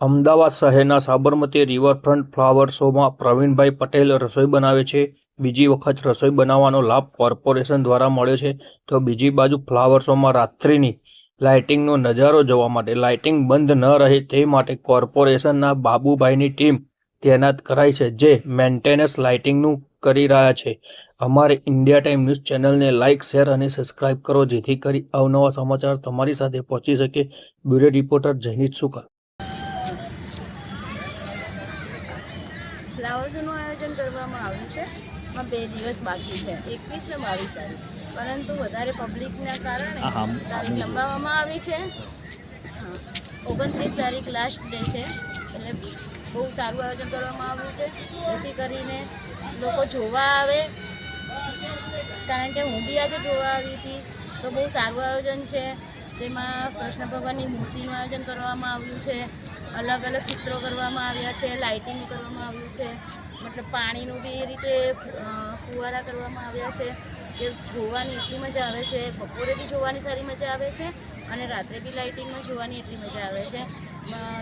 અમદાવાદ શહેરના Sabarmati riverfront flower શોમાં પ્રવીણભાઈ પટેલ રસોઈ બનાવે છે. બીજી વખત રસોઈ બનાવવાનો લાભ કોર્પોરેશન દ્વારા મળ્યો છે. તો બીજી બાજુ ફ્લાવર શોમાં રાત્રિની લાઇટિંગનો નજારો જોવા માટે લાઇટિંગ બંધ ન રહે તે માટે કોર્પોરેશનના બાબુભાઈની ટીમ તૈનાત કરાઈ છે જે મેન્ટેનન્સ લાઇટિંગનું કરી રહ્યા છે. અમારે ઇન્ડિયા ટાઈમ ન્યૂઝ ચેનલને લાઇક, શેર અને સબસ્ક્રાઇબ કરો જેથી કરી અવનવા સમાચાર તમારી સાથે પહોંચી શકે. Bureau reporter Jayneet Shukla flower શોનું આયોજન કરવામાં આવ્યું એમાં બે દિવસ બાકી છે. એકવીસ ને બાવીસ તારીખ. પરંતુ વધારે પબ્લિકના કારણે તારીખ લંબાવવામાં આવી છે. ઓગણત્રીસ તારીખ લાસ્ટ ડે છે. એટલે બહુ સારું આયોજન કરવામાં આવ્યું છે. જેથી કરીને લોકો જોવા આવે. કારણ કે હું બી આજે જોવા આવી હતી. તો બહુ સારું આયોજન છે. તેમાં કૃષ્ણ ભગવાનની મૂર્તિનું આયોજન કરવામાં આવ્યું છે. અલગ અલગ ચિત્રો કરવામાં આવ્યા છે. લાઇટિંગ કરવામાં આવ્યું છે. મતલબ પાણીનું બી એ રીતે ફુવારા કરવામાં આવ્યા છે. કે જોવાની એટલી મજા આવે છે. બપોરે બી જોવાની સારી મજા આવે છે અને રાત્રે બી લાઇટિંગમાં જોવાની એટલી મજા આવે છે.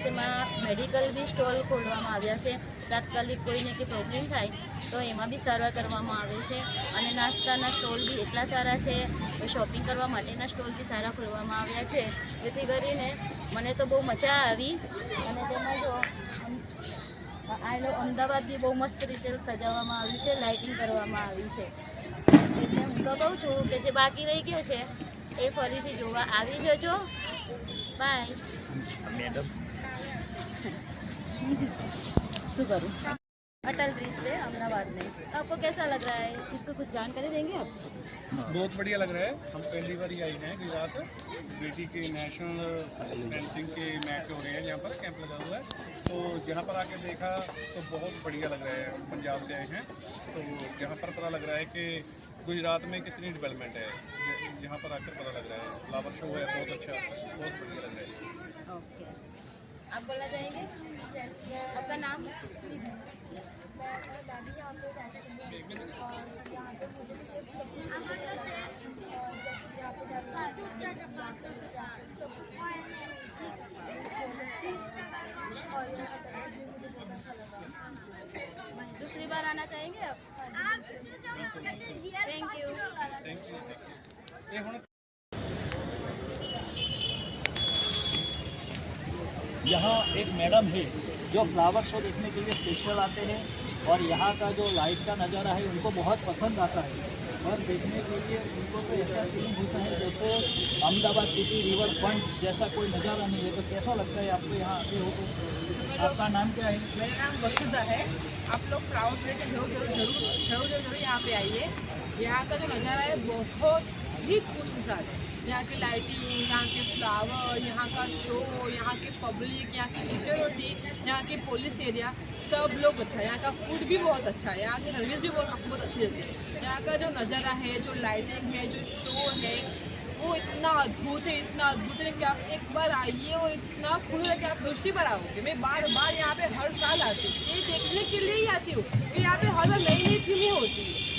તેમાં મેડિકલ બી સ્ટોલ ખોલવામાં આવ્યા છે. તાત્કાલિક કોઈને કે પ્રોબ્લેમ થાય તો એમાં બી સારવાર કરવામાં આવે છે. અને નાસ્તાના સ્ટોલ બી એટલા સારા છે. શોપિંગ કરવા માટેના સ્ટોલ બી સારા ખોલવામાં આવ્યા છે. જેથી કરીને મને તો બહુ મજા આવી. અને તેમાં જો આ અમદાવાદથી અમદાવાદ બહુ મસ્ત રીતે સજાવવામાં આવ્યું છે લાઇટિંગ કરવામાં આવી છે. એટલે હું તો કહું છું કે જે બાકી રહી ગયો છે એ ફરીથી જોવા આવી જજો. બાય શું કरूँ अटल ब्रिज पे अहमदाबाद में। आपको कैसा लग रहा है? इसको कुछ जानकारी देंगे आप? बहुत बढ़िया लग रहा है। हम पहली बार ही आए हैं गुजरात बेटी के नेशनल फेंसिंग के मैच हो रहे हैं यहाँ पर कैंप लगा हुआ है। तो यहाँ पर आके देखा तो बहुत बढ़िया लग रहा है। हम पंजाब से आए हैं। तो यहाँ पर पता लग रहा है कि गुजरात में कितनी डेवलपमेंट है। यहाँ पर आकर पता लग रहा है। फ्लावर शो है बहुत अच्छा बहुत बढ़िया लग रहा है। आप बोलना चाहेंगे आपका नाम? दूसरी बार आना चाहेंगे आप? थैंक यू थैंक यू ये ਹੁਣ यहाँ एक मैडम है जो फ्लावर शो देखने के लिए स्पेशल आते हैं और यहाँ का जो लाइट का नज़ारा है, उनको बहुत पसंद आता है। और देखने के लिए उनको तो ऐसा फीलिंग होता है जैसे अहमदाबाद सिटी रिवर फ्रंट जैसा कोई नज़ारा नहीं है। तो कैसा लगता है आपको यहाँ आते हो तो? आपका नाम क्या है? मेरा नाम वसुधा है। आप लोग फ्लावर्स लेके ज़रूर ज़रूर ज़रूर ज़रूर ज़रूर ज़रूर यहाँ पे आइए। यहाँ का जो नज़ारा है, बहुत ही खुशमिसाल है। यहाँ की लाइटिंग यहाँ के फ्लावर यहाँ का शो यहाँ की पब्लिक यहाँ की सिक्योरिटी यहाँ की पुलिस एरिया सब लोग अच्छा है। यहाँ का फ़ूड भी बहुत अच्छा है, यहाँ की सर्विस भी बहुत बहुत अच्छी रहती है। यहाँ का जो नज़ारा है, जो लाइटिंग है, जो शो है, वो इतना अद्भुत है, इतना अद्भुत है कि आप एक बार आइए और इतना खुश है कि आप दूसरी बार आओगे मैं बार बार यहाँ पे हर साल आती हूँ। ये देखने के लिए ही आती हूँ कि यहाँ पे हर नई नई फ़िल्में होती है।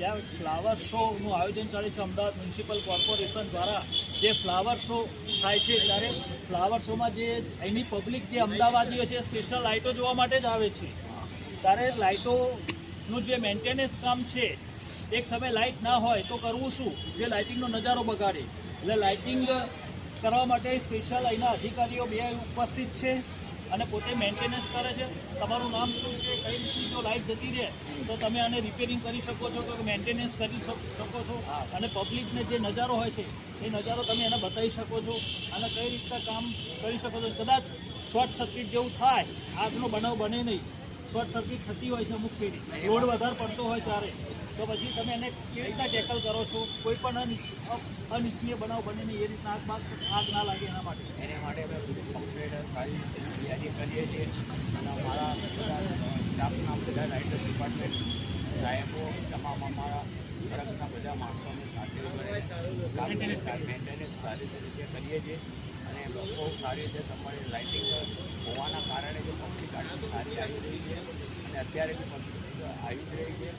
ત્યાં ફ્લાવર શોનું આયોજન ચાલે છે અમદાવાદ મ્યુનિસિપલ કોર્પોરેશન દ્વારા. જે ફ્લાવર શો થાય છે ત્યારે ફ્લાવર શોમાં જે અહીંની પબ્લિક જે અમદાવાદીઓ છે સ્પેશિયલ લાઇટો જોવા માટે જ આવે છે. ત્યારે લાઇટોનું જે મેન્ટેનન્સ કામ છે, એક સમય લાઇટ ના હોય તો કરવું શું? જે લાઇટિંગનો નજારો બગાડે. એટલે લાઇટિંગ કરવા માટે સ્પેશિયલ અહીંના અધિકારીઓ બે ઉપસ્થિત છે. અને પોતે મેન્ટેનન્સ કરે છે. તમારું નામ શું છે? કઈ રીતની જો લાઇટ જતી રહે તો તમે આને રિપેરિંગ કરી શકો છો કે મેન્ટેનન્સ કરી શક- શકો છો. અને પબ્લિકને જે નજારો હોય છે એ નજારો તમે એને બતાવી શકો છો. અને કઈ રીતના કામ કરી શકો છો. કદાચ શોર્ટ સર્કિટ જેવું થાય આગનો બનાવ બને નહીં. શોર્ટ સર્કિટ થતી હોય છે અમુક ફેરી લોડ વધારે પડતો હોય ત્યારે. તો પછી તમે એને કેવી રીતના ટેકલ કરો છો? કોઈ પણ અનિચ્છનીય બનાવ બને નહીં એ રીતના આગ બાગ આગ ના લાગે એના માટે. એના માટે અમે બધું કમ્પ્લેટ સારી તૈયારી કરીએ છીએ. અને અમારા બધા સ્ટાફના બધા રાઇટર ડિપાર્ટમેન્ટ સાહેબો તમામ અમારા વર્ગના બધા માણસોને સાથે મેન્ટેનન્સ સારી રીતે કરીએ છીએ. અને બહુ સારી રીતે તમારી લાઇટિંગ હોવાના કારણે જો પબ્લિક આટલી સારી આવી રહી છે. અને અત્યારે બી પબ્લિક આવી જ રહી છે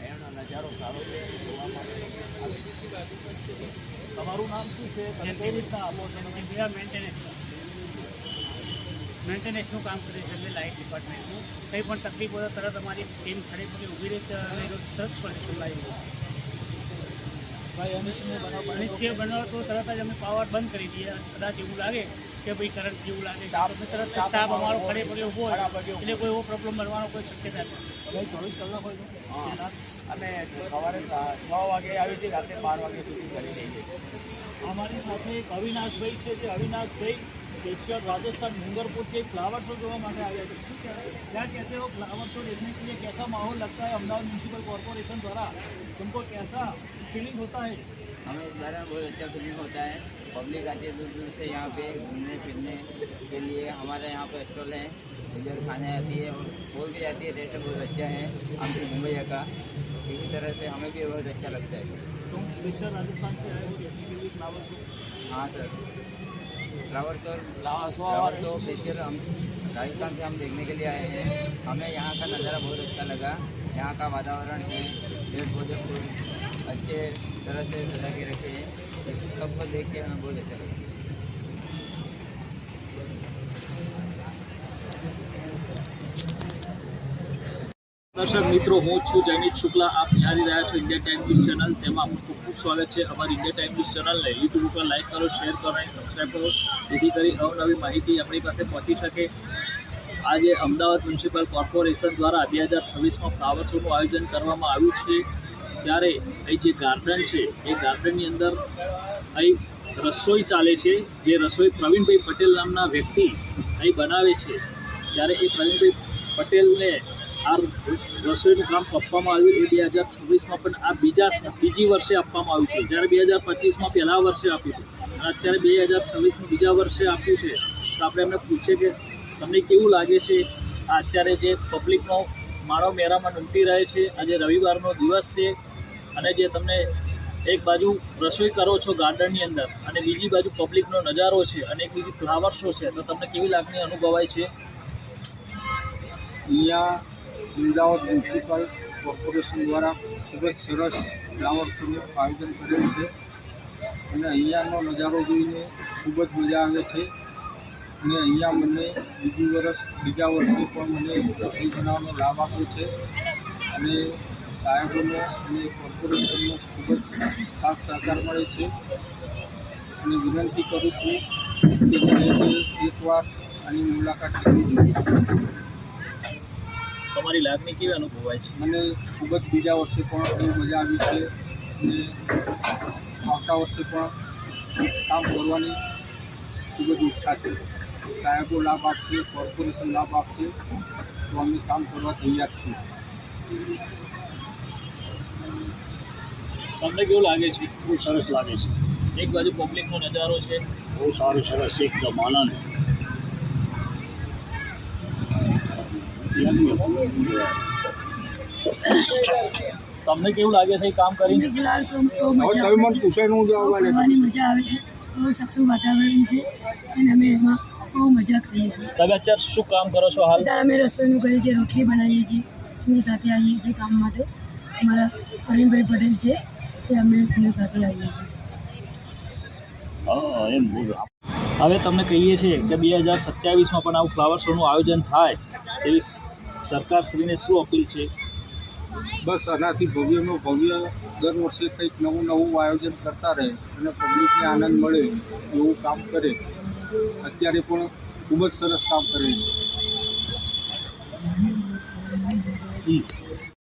એનો નજારો સારો છે જોવા માટે તમારું નામ શું છે? તમે કઈ રીતના આપો છો? મેન્ટેનન્સ મેન્ટેનન્સનું કામ કરીએ છીએ એટલે લાઇટ ડિપાર્ટમેન્ટનું કંઈ પણ તકલીફ હોય તરત અમારી ટીમ સ્થળે પર ઊભી રહે છે અને એનું તરત સોલ્યુશન લાવી ભાઈ બનાવ તો તરત જ અમે પાવર બંધ કરી દઈએ. કદાચ એવું લાગે કે ભાઈ કરંટ જેવું લાગે. તરત સ્ટાફ અમારો ખડે પડ્યો ઊભો હોય. એટલે કોઈ એવો પ્રોબ્લેમ બનવાનો કોઈ શક્યતા નથી. ચોવીસ કલાક હોય છે હા અમે સવારે સા- છ વાગે આવી છીએ રાત્રે બાર વાગ્યા સુધી કરી દઈએ છીએ અમારી સાથે એક અવિનાશભાઈ છે જે અવિનાશભાઈ स्पेशल राजस्थान डूंगरपुर के फ्लावर शो જોવા માટે આવ્યા છે શું કહેવાય क्या कहते हो फ्लावर शो देखने के लिए कैसा माहौल लगता है अहमदाबाद म्यूनसिपल कॉरपोरेशन द्वारा तुमको कैसा फीलिंग होता है हमें इस बारे में बहुत अच्छा फीलिंग होता है पब्लिक आती है दूर दूर से यहाँ पे घूमने फिरने के लिए हमारे यहाँ पे स्टॉल है इधर खाने आती है और बोल भी जाती है टेस्ट बहुत अच्छा है हमसे मुंबई का। इसी तरह से हमें भी बहुत अच्छा लगता है। तुम स्पेशल राजस्थान से आए हो देखने के लिए फ्लावर शो हाँ sir. Flower show flower show special हम राजस्थान से हम देखने के लिए आए हैं। हमें यहाँ का नज़ारा बहुत अच्छा लगा। यहाँ का वातावरण है पेड़ पौधे अच्छे तरह से सजा के रखे हैं। सबको देख के हमें बहुत अच्छा लगा દર્શક મિત્રો હું છું જૈનિક શુક્લા આપ નિહાળી રહ્યા છો ઇન્ડિયા ટાઈમ ન્યૂઝ ચેનલ તેમાં આપનું ખૂબ ખૂબ સ્વાગત છે અમારી ઇન્ડિયા ટાઈમ ન્યૂઝ ચેનલને યુટ્યુબ ઉપર લાઈક કરો શેર કરો અને સબસ્ક્રાઈબ કરો જેથી કરી અવનવી માહિતી આપણી પાસે પહોંચી શકે આજે અમદાવાદ મ્યુનિસિપલ કોર્પોરેશન દ્વારા બે હજાર છવ્વીસમાં ફ્લાવર શોનું આયોજન કરવામાં આવ્યું છે ત્યારે અહીં જે ગાર્ડન છે, એ ગાર્ડનની અંદર અહીં રસોઈ ચાલે છે. જે રસોઈ પ્રવીણભાઈ પટેલ નામના વ્યક્તિ અહીં બનાવે છે. ત્યારે એ પ્રવીણભાઈ પટેલને આ રસોઈનું કામ સોંપવામાં આવ્યું એ બે હજાર છવ્વીસમાં, પણ આ બીજા બીજી વર્ષે આપવામાં આવ્યું છે. જ્યારે બે હજાર પચીસમાં પહેલાં વર્ષે આપ્યું હતું. અને અત્યારે બે હજાર છવ્વીસમાં બીજા વર્ષે આપ્યું છે. તો આપણે એમને પૂછીએ કે તમને કેવું લાગે છે? આ અત્યારે જે પબ્લિકનો માળો મેળામાં ઉમટી રહે છે. આજે રવિવારનો દિવસ છે. અને જે તમને એક બાજુ રસોઈ કરો છો ગાર્ડનની અંદર અને બીજી બાજુ પબ્લિકનો નજારો છે અને એક બીજી ફ્લાવર શો છે, તો તમને કેવી લાગણી અનુભવાય છે? અહીંયા અમદાવાદ મ્યુનિસિપલ કોર્પોરેશન દ્વારા ખૂબ જ સરસ ફ્લાવર શોનું આયોજન કરેલ છે અને અહીંયાનો નજારો જોઈને ખૂબ જ મજા આવે છે અને અહીંયા મને બીજું વર્ષ બીજા વર્ષે પણ મને રસોઈ બનાવવાનો લાભ આપ્યો છે અને સાહેબોનો અને કોર્પોરેશનનો ખૂબ જ સાથ સહકાર મળે છે. અને વિનંતી કરું છું કે એકવાર આની મુલાકાત લેવી જોઈએ. તમારી લાગણી કેવી અનુભવાય છે? મને ખૂબ જ બીજા વર્ષે પણ બહુ મજા આવી છે. અને આવતા વર્ષે પણ કામ કરવાની ખૂબ જ ઈચ્છા છે. સાહેબો લાભ આપશે કોર્પોરેશન લાભ આપશે. તો અમે કામ કરવા તૈયાર છીએ. તમને કેવું લાગે છે? બહુ સરસ લાગે છે. એક બાજુ પબ્લિકનો નજારો છે. બહુ સારું સરસ એકદમ આનંદ તમને કેવું લાગે છે કામ કરીને? મજા આવે છે. બહુ સારું વાતાવરણ છે. અને અમે એમાં બહુ મજા કરીએ છીએ. તમે અત્યારે શું કામ કરો છો હાલ? અત્યારે અમે રસોઈનું કરીએ છીએ રોટલી બનાવીએ છીએ. એમની સાથે આવીએ છીએ કામ માટે. અમારા અરવિંદભાઈ પટેલ છે. તે અમે એમની સાથે આવીએ છીએ. એમ બોલો. હવે તમને કહીએ છીએ કે બે હજાર સત્યાવીસમાં પણ આવું ફ્લાવર શોનું આયોજન થાય તેવી સરકારશ્રીને શું અપીલ છે? બસ આનાથી ભવ્યનું ભવ્ય દર વર્ષે કંઈક નવું નવું આયોજન કરતા રહે અને પબ્લિકને આનંદ મળે એવું કામ કરે. અત્યારે પણ ખૂબ જ સરસ કામ કરે છે.